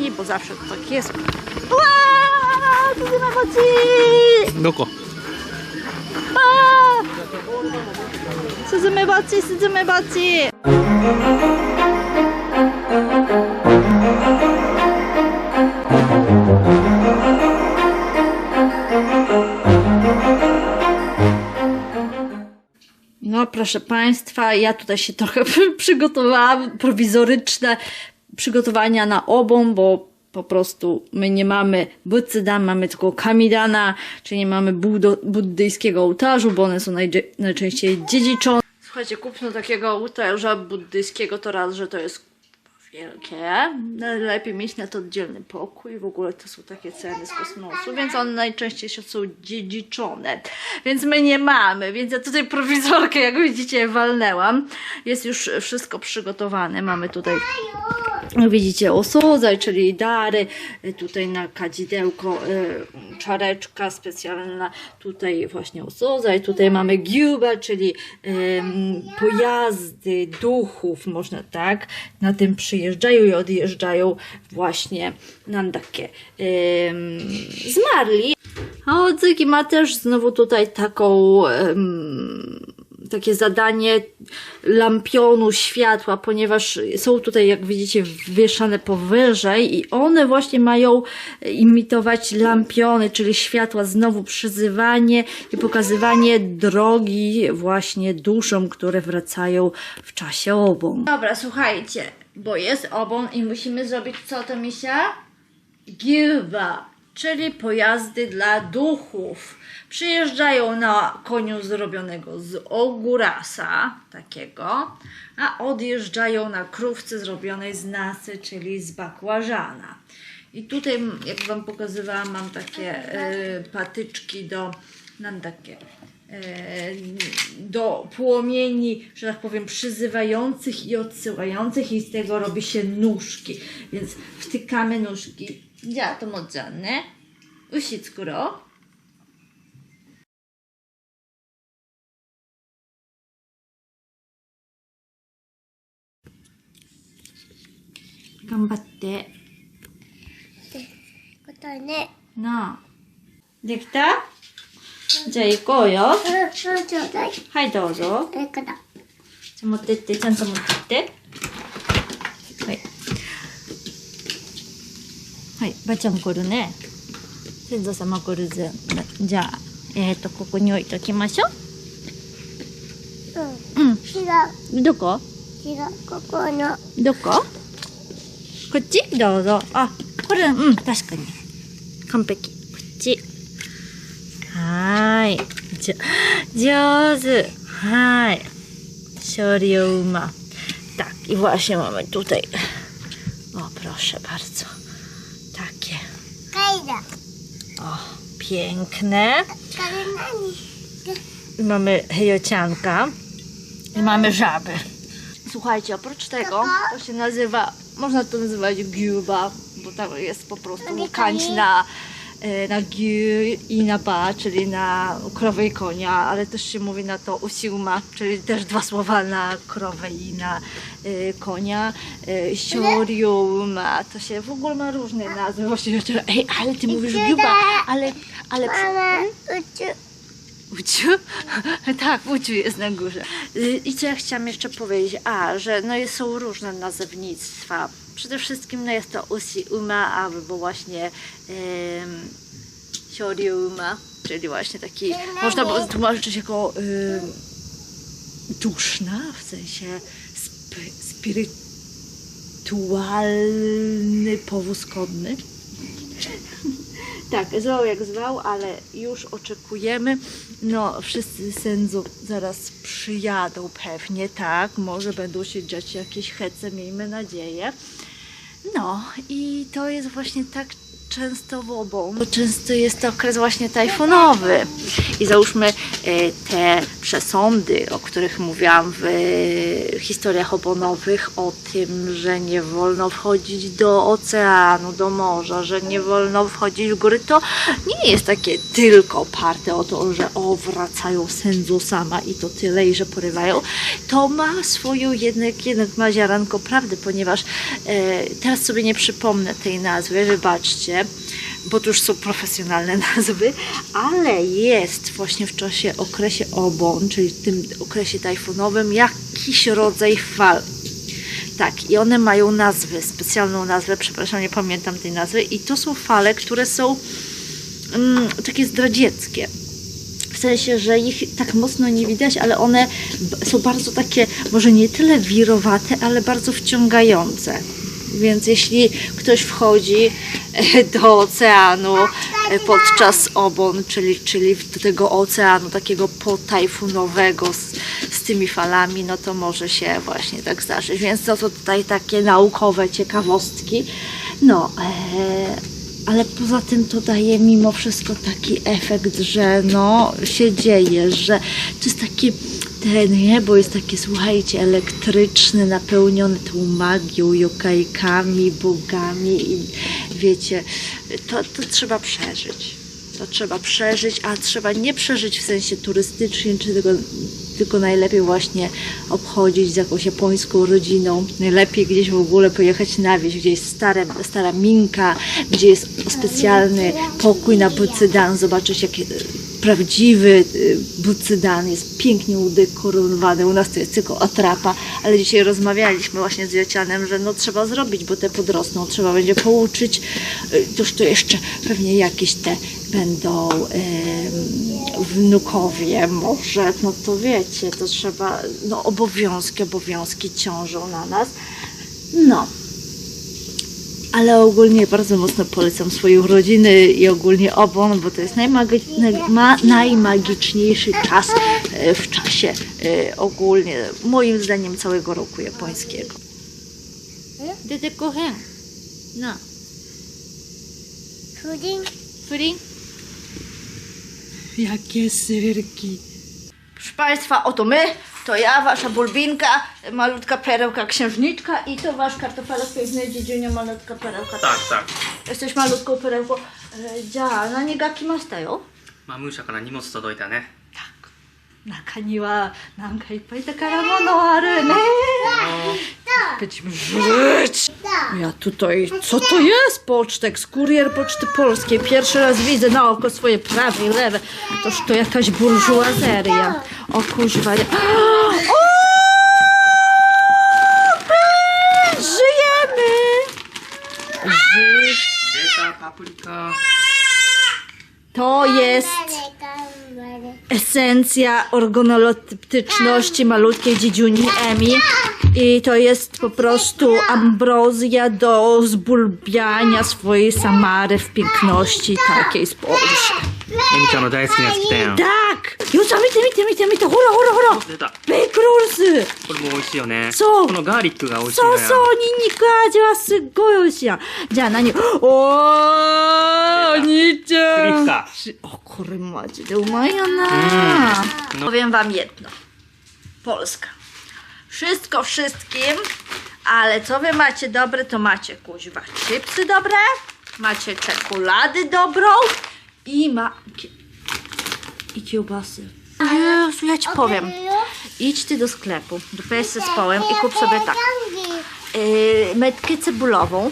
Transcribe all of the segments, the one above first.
dni, bo zawsze tak jest. Tu nie ma mocy! Doko. Suzume baci, suzume baci! No, proszę Państwa, ja tutaj się trochę przygotowałam prowizoryczne przygotowania na obą, bo po prostu my nie mamy Bucydan, mamy tylko Kamidana, czyli nie mamy buddo, buddyjskiego ołtarzu, bo one są najczęściej dziedziczone. Słuchajcie, kupno takiego ołtarza buddyjskiego to raz, że to jest wielkie. Najlepiej mieć na to oddzielny pokój. W ogóle to są takie ceny z kosmosu, więc one najczęściej się są dziedziczone. Więc my nie mamy, więc ja tutaj prowizorkę, jak widzicie, walnęłam. Jest już wszystko przygotowane. Mamy tutaj widzicie, osodzaj, czyli dary, y, tutaj na kadzidełko y, czareczka specjalna, tutaj właśnie osodzaj, tutaj mamy giubę, czyli ym, pojazdy duchów, można tak, na tym przyjeżdżają i odjeżdżają właśnie nandakie ym, zmarli. A Odzyki ma też znowu tutaj taką takie zadanie lampionu światła, ponieważ są tutaj, jak widzicie, wieszane powyżej i one właśnie mają imitować lampiony, czyli światła, znowu przyzywanie i pokazywanie drogi właśnie duszom, które wracają w czasie obon. Dobra, słuchajcie, bo jest obon i musimy zrobić co to, misia? Gilba, czyli pojazdy dla duchów. Przyjeżdżają na koniu zrobionego z ogórasa, takiego, a odjeżdżają na krówce zrobionej z nasy, czyli z bakłażana. I tutaj, jak Wam pokazywałam, mam takie y, patyczki do, mam takie do płomieni, że tak powiem, przyzywających i odsyłających i z tego robi się nóżki. Więc wtykamy nóżki. Ja to modzane. Usickuro. Gambatte. ことね。なあ。できた じゃあ行こうよ。はい、どうぞ。じゃあ持ってって、ちゃんと持ってって。はい。はい、ばちゃん来るね。先祖様来るぜ。じゃあ、えっ、ー、と、ここに置いときましょうん。う。違うん。どこ。違う。ここの。どここっちどうぞ。あ、これ、うん、確かに。完璧。こっち。はーい。じょ、上手。はーい. Serio ma. Tak, i właśnie mamy tutaj. O, proszę bardzo. Takie. 貝だ。 O, piękne. これ I mamy hejocianka. I mamy żaby. Słuchajcie, oprócz tego to się nazywa, można to nazywać giuba, bo tam jest po prostu kańcz na, e, na giu i na ba, czyli na krowę i konia, ale też się mówi na to usiuma, czyli też dwa słowa na krowę i na e, konia. E, Sioriuma, to się w ogóle ma różne nazwy. Właśnie, ej, ale ty mówisz giuba, ale, ale... Mama, uciu. Uciu? tak, Uciu jest na górze. Y, I co ja chciałam jeszcze powiedzieć? A, że no jest- są różne nazewnictwa. Przede wszystkim no jest to Usi Uma, albo właśnie um, Uma, czyli właśnie taki, można by tłumaczyć jako duszna, w sensie sp- spirytualny powóz konny. Tak, zwał jak zwał, ale już oczekujemy. No, wszyscy sędzów zaraz przyjadą pewnie, tak. Może będą się dziać jakieś hece, miejmy nadzieję. No, i to jest właśnie tak częstowobą. Bo często jest to okres właśnie tajfunowy. I załóżmy e, te przesądy, o których mówiłam w historiach obonowych, o tym, że nie wolno wchodzić do oceanu, do morza, że nie wolno wchodzić w góry, to nie jest takie tylko oparte o to, że o, wracają sędzą sama i to tyle, i że porywają. To ma swoją jednak, jednak ma ziaranko prawdy, ponieważ e, teraz sobie nie przypomnę tej nazwy, wybaczcie, bo to już są profesjonalne nazwy, ale jest właśnie w czasie, okresie obon, czyli w tym okresie tajfunowym, jakiś rodzaj fal. Tak, i one mają nazwy, specjalną nazwę, przepraszam, nie pamiętam tej nazwy, i to są fale, które są mm, takie zdradzieckie. W sensie, że ich tak mocno nie widać, ale one są bardzo takie, może nie tyle wirowate, ale bardzo wciągające. Więc jeśli ktoś wchodzi do oceanu e, podczas obon, czyli, czyli do tego oceanu takiego potajfunowego z, z tymi falami, no to może się właśnie tak zdarzyć. Więc to, to tutaj takie naukowe ciekawostki. No, e, ale poza tym to daje mimo wszystko taki efekt, że no się dzieje, że to jest takie ten niebo jest takie, słuchajcie, elektryczne, napełnione tą magią, jokajkami, bogami i wiecie, to, to trzeba przeżyć. To trzeba przeżyć, a trzeba nie przeżyć w sensie turystycznym, czy tylko, tylko najlepiej właśnie obchodzić z jakąś japońską rodziną. Najlepiej gdzieś w ogóle pojechać na wieś, gdzie jest stare, stara minka, gdzie jest specjalny pokój na Bucydan, zobaczyć jakie prawdziwy y, Bucydan jest pięknie udekorowany. U nas to jest tylko atrapa, ale dzisiaj rozmawialiśmy właśnie z Jocianem, że no trzeba zrobić, bo te podrosną, trzeba będzie pouczyć. Y, Toż to jeszcze pewnie jakieś te będą wnukowie może, no to wiecie, to trzeba, no obowiązki, obowiązki ciążą na nas. No, ale ogólnie bardzo mocno polecam swoje urodziny i ogólnie obon, bo to jest najmagi- naj- ma- najmagiczniejszy czas e, w czasie e, ogólnie, moim zdaniem, całego roku japońskiego. Dede. No. Pudding. Pudding? Jakie syrki. Proszę Państwa, oto my, to ja, Wasza bulbinka, malutka perełka księżniczka i to Wasz kartofelek piękny dziedziniu, malutka perełka. Tak, tak. Jesteś malutką perełką. E, Dzia, na niegaki mastają? まあ、ムーシャから荷物届いたね。 Tak. 中にはなんかいっぱい宝物あるね。 być żyć! Ja tutaj, co to jest pocztek? Kurier Poczty Polskiej. Pierwszy raz widzę na oko swoje prawe i lewe. Toż to jakaś burżuazeria. O kuźwa. Ja... O! Żyjemy! Ży... To jest esencja organoleptyczności malutkiej dziedziuni Emi i to jest po prostu ambrozja do zbulbiania swojej Samary w piękności takiej z. エミちゃんの大好きなやつ来たやん。 Tak! Jusa,見て見て見て見てほらほらほら出た。ベイクロールスこれも美味しいよね。そうこのガーリックが美味しいのよ。そうそう、ニンニク味はすっごい美味しいやん。じゃあ何おー、お兄ちゃん。クリープかしお、これマジでうまいよな、うん Powiem wam jedno. Polska. Wszystko wszystkim, ale co wy macie dobre, to macie kuźwa chipsy dobre, macie czekolady dobrą i ma... i kiełbasy. Jezu, ja ci powiem. Idź ty do sklepu, do PS zespołem i kup sobie tak. Yy, metkę cebulową,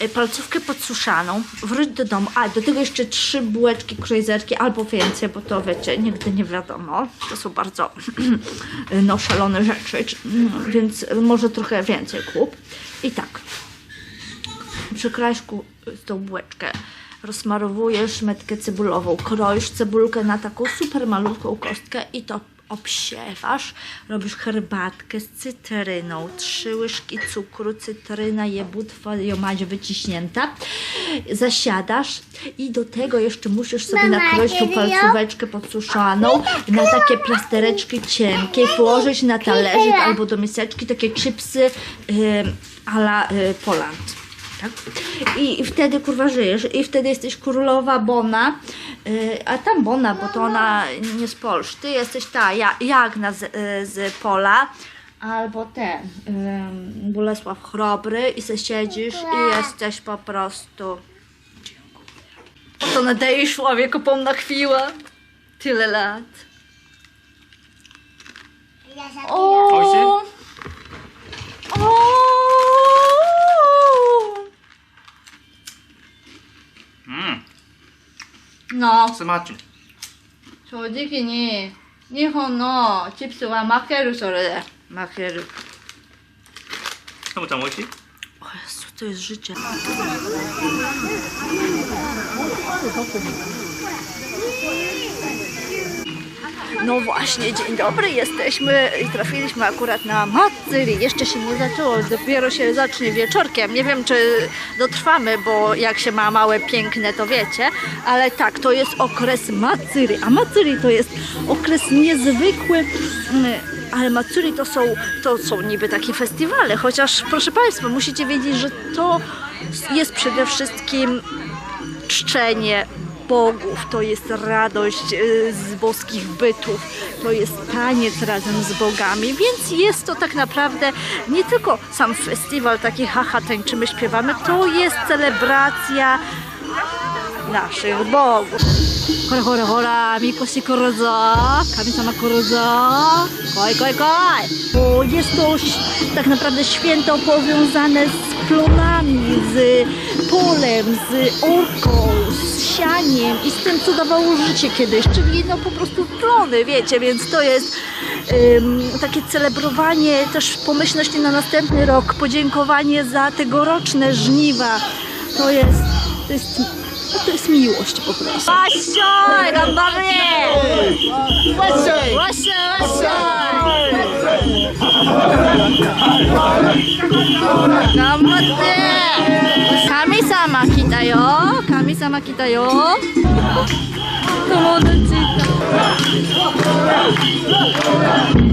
yy, palcówkę podsuszaną, wróć do domu, a do tego jeszcze trzy bułeczki krojzerki albo więcej, bo to wiecie, nigdy nie wiadomo, to są bardzo no, szalone rzeczy, czy- więc może trochę więcej kup. I tak, przy kraśku z tą bułeczkę rozmarowujesz metkę cebulową, kroisz cebulkę na taką super malutką kostkę i to obsiewasz, robisz herbatkę z cytryną, trzy łyżki cukru, cytryna, jebutwa, jomać wyciśnięta, zasiadasz i do tego jeszcze musisz sobie Mama, nakroić tą palcóweczkę podsuszaną na takie plastereczki cienkie, położyć na talerzyk albo do miseczki takie chipsy yy, a la yy, Poland. Tak? I, I wtedy kurwa żyjesz i wtedy jesteś królowa Bona, yy, a tam Bona, bo to ona nie z Polski, ty jesteś ta ja, Jagna z, yy, z Pola, albo ten yy, Bolesław Chrobry i se siedzisz i jesteś po prostu... To nadaje człowieku pomna chwila. Tyle lat. Za O! O! Mm. No, スマッチ。正直に日本のチップスは負けるそれで負けるともちゃん美味しい？O Jezu, to jest życie. No właśnie, dzień dobry, jesteśmy i trafiliśmy akurat na Matsuri. Jeszcze się nie zaczęło, dopiero się zacznie wieczorkiem. Nie wiem, czy dotrwamy, bo jak się ma małe, piękne, to wiecie. Ale tak, to jest okres Matsuri. A Matsuri to jest okres niezwykły. mm, Ale Matsuri to są, to są niby takie festiwale, chociaż proszę Państwa, musicie wiedzieć, że to jest przede wszystkim czczenie bogów, to jest radość y, z boskich bytów, to jest taniec razem z bogami, więc jest to tak naprawdę nie tylko sam festiwal, taki haha, tańczymy, śpiewamy, to jest celebracja naszych bogów. Hora, hora, hora, mikoshi kuruzo, kami-sama kuruzo, koi, koi, koi. Bo jest to tak naprawdę święto powiązane z plonami, z polem, z orką, z sianiem i z tym, co dawało życie kiedyś, czyli no po prostu plony, wiecie, więc to jest takie celebrowanie, też pomyślności na następny rok, podziękowanie za tegoroczne żniwa. To jest, to jest, To jest miłość po prostu. Waszoj, gambawy! Waszoj! Waszoj, waszoj! Gambatte! Kami-sama kita yo! Kami-sama kita yo! 友達いた。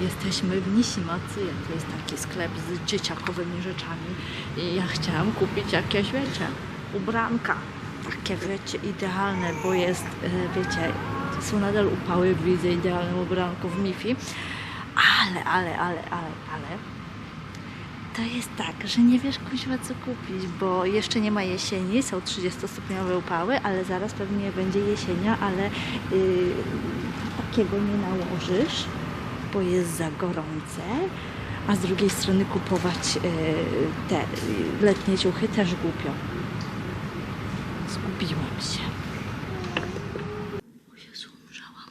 Jesteśmy w Nishimatsuye, to jest taki sklep z dzieciakowymi rzeczami. I ja chciałam kupić jakieś, wiecie, ubranka, takie wiecie, idealne, bo jest, e, wiecie, są nadal upały, widzę idealne ubranko w Mifi, ale, ale, ale, ale, ale, to jest tak, że nie wiesz kuźwa co kupić, bo jeszcze nie ma jesieni, są 30-stopniowe upały, ale zaraz pewnie będzie jesienia, ale yy, takiego nie nałożysz, bo jest za gorące, a z drugiej strony kupować yy, te letnie ciuchy też głupio. Zgubiłam się. O Jezu, umrzałam.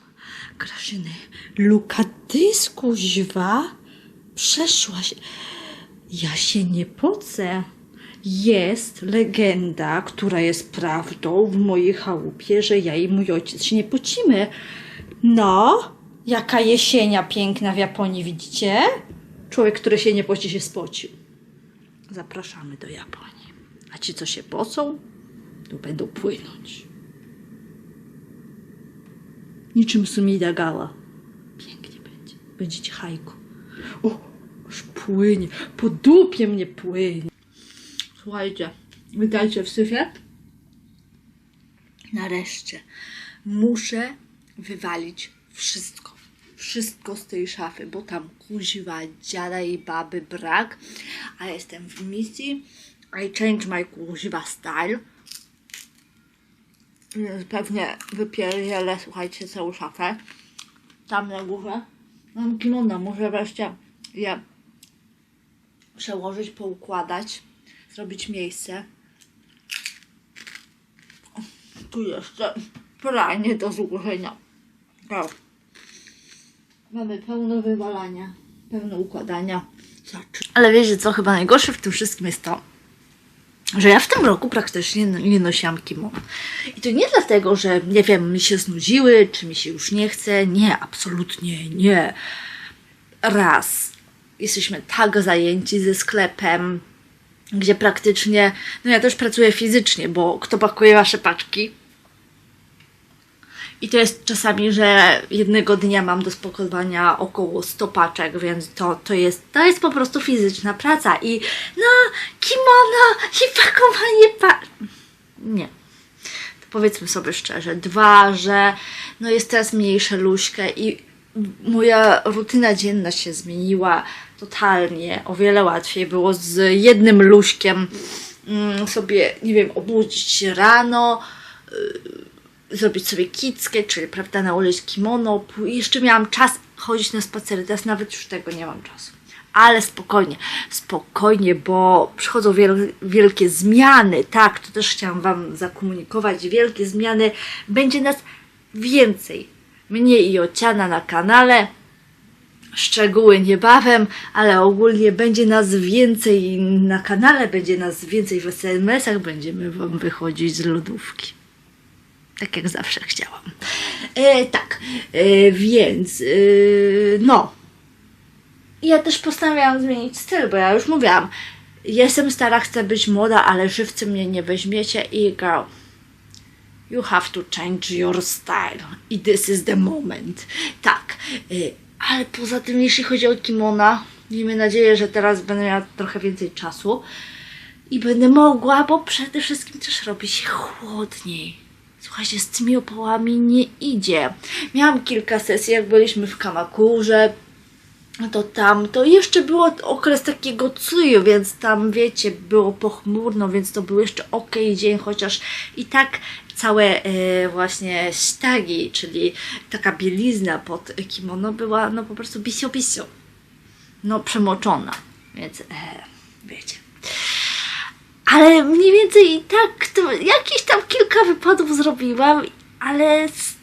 Grażyny, Luka, ty kuźwa przeszłaś. Ja się nie pocę. Jest legenda, która jest prawdą w mojej chałupie, że ja i mój ojciec się nie pocimy. No, jaka jesienia piękna w Japonii, widzicie? Człowiek, który się nie poci, się spocił. Zapraszamy do Japonii. A ci, co się pocą, to będą płynąć. Niczym Sumida Gala. Pięknie będzie. Będziecie hajku. O, aż płynie. Po dupie mnie płynie. Słuchajcie, witajcie w syfie. Nareszcie muszę wywalić wszystko. Wszystko z tej szafy, bo tam kuziwa, dziada i baby brak. A jestem w misji. I change my kuziwa style. Pewnie wypierdzielę, słuchajcie, całą szafę. Tam na górze. Mam kimono, muszę wreszcie je przełożyć, poukładać, zrobić miejsce. Tu jeszcze pranie do złożenia. Tak. Mamy pełno wywalania, pełno układania. Ale wiecie co, chyba najgorsze w tym wszystkim jest to, że ja w tym roku praktycznie nie nosiłam kimono. I to nie dlatego, że nie wiem, mi się znudziły, czy mi się już nie chce. Nie, absolutnie nie. Raz. Jesteśmy tak zajęci ze sklepem, gdzie praktycznie, no ja też pracuję fizycznie, bo kto pakuje wasze paczki? I to jest czasami, że jednego dnia mam do spakowania około 100 paczek, więc to, to, jest, to jest po prostu fizyczna praca. I no, kimono i pakowanie pa... Nie. To powiedzmy sobie szczerze. Dwa, że no jest teraz mniejsze luźkę i moja rutyna dzienna się zmieniła totalnie. O wiele łatwiej było z jednym luźkiem mm, sobie, nie wiem, obudzić się rano, zrobić sobie kickę, czyli prawda, nałożyć kimono. Jeszcze miałam czas chodzić na spacery, teraz nawet już tego nie mam czasu. Ale spokojnie, spokojnie, bo przychodzą wiel- wielkie zmiany. Tak, to też chciałam Wam zakomunikować. Wielkie zmiany. Będzie nas więcej. Mnie i Ociana na kanale. Szczegóły niebawem, ale ogólnie będzie nas więcej na kanale, będzie nas więcej w SMS-ach, będziemy Wam wychodzić z lodówki tak jak zawsze chciałam. E, tak, e, więc e, no. Ja też postanowiłam zmienić styl, bo ja już mówiłam, jestem stara, chcę być młoda, ale żywcy mnie nie weźmiecie i girl, you have to change your style i this is the moment. Tak, e, ale poza tym, jeśli chodzi o kimona, miejmy nadzieję, że teraz będę miała trochę więcej czasu i będę mogła, bo przede wszystkim też robi się chłodniej. Słuchajcie, z tymi opałami nie idzie. Miałam kilka sesji, jak byliśmy w Kamakurze, to tam, to jeszcze było okres takiego cuju, więc tam, wiecie, było pochmurno, więc to był jeszcze ok dzień, chociaż i tak całe e, właśnie stagi, czyli taka bielizna pod kimono była no po prostu bisio-bisio. No przemoczona, więc e, wiecie. Ale mniej więcej tak, to jakieś tam kilka wypadów zrobiłam, ale z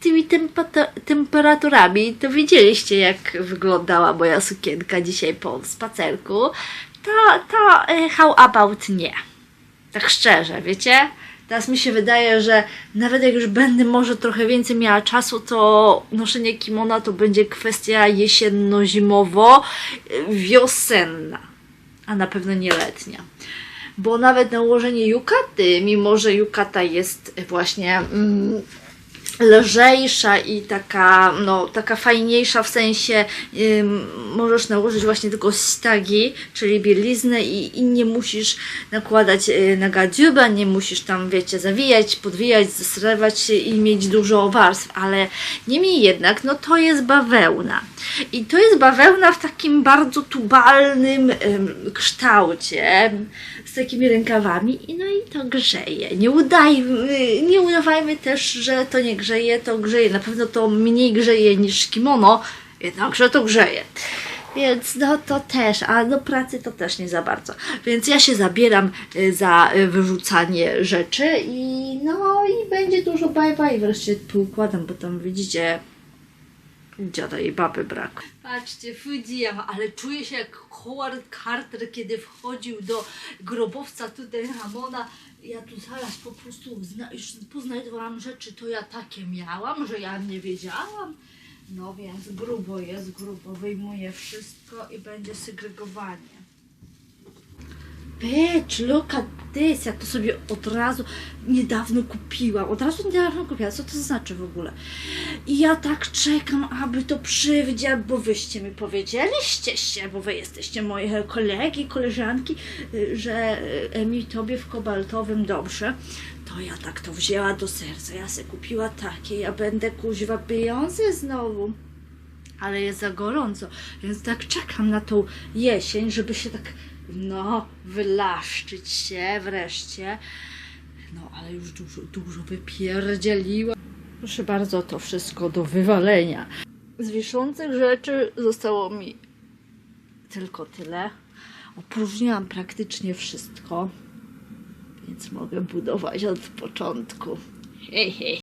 tymi temperaturami, to widzieliście jak wyglądała moja sukienka dzisiaj po spacerku, to, to e, how about nie. Tak szczerze, wiecie? Teraz mi się wydaje, że nawet jak już będę może trochę więcej miała czasu, to noszenie kimona to będzie kwestia jesienno-zimowo-wiosenna, a na pewno nie letnia bo nawet nałożenie yukaty, mimo że yukata jest właśnie mm, lżejsza i taka, no, taka fajniejsza w sensie możesz nałożyć właśnie tylko stagi, czyli bieliznę i, i nie musisz nakładać y, na gadziuba, nie musisz tam, wiecie, zawijać, podwijać, zesrywać się i mieć dużo warstw, ale niemniej jednak, no to jest bawełna. I to jest bawełna w takim bardzo tubalnym ym, kształcie, z takimi rękawami i no i to grzeje. Nie udajmy, nie udawajmy też, że to nie grzeje, to grzeje. Na pewno to mniej grzeje niż kimono, jednakże to grzeje. Więc no to też, a do pracy to też nie za bardzo. Więc ja się zabieram y, za y, wyrzucanie rzeczy i no i będzie dużo bye bye. Wreszcie poukładam, bo tam widzicie dziada i baby brak. Patrzcie, Fujiyama, ale czuję się jak Howard Carter, kiedy wchodził do grobowca Tutenhamona. Ja tu zaraz po prostu poznajdowałam rzeczy, to ja takie miałam, że ja nie wiedziałam. No więc grubo jest, grubo. Wyjmuję wszystko i będzie segregowanie. Bitch, look at this. Ja to sobie od razu niedawno kupiłam. Od razu niedawno kupiłam. Co to znaczy w ogóle? I ja tak czekam, aby to przywdziać, bo wyście mi powiedzieliście się, bo wy jesteście moje kolegi, koleżanki, y, że y, Emi tobie w kobaltowym dobrze. To ja tak to wzięła do serca. Ja se kupiła takie. Ja będę kuźwa Beyoncé znowu ale jest za gorąco, więc tak czekam na tą jesień, żeby się tak, no, wylaszczyć się wreszcie. No, ale już dużo, dużo wypierdzieliła. Proszę bardzo, to wszystko do wywalenia. Z wiszących rzeczy zostało mi tylko tyle. Opróżniłam praktycznie wszystko, więc mogę budować od początku. Hej, hej.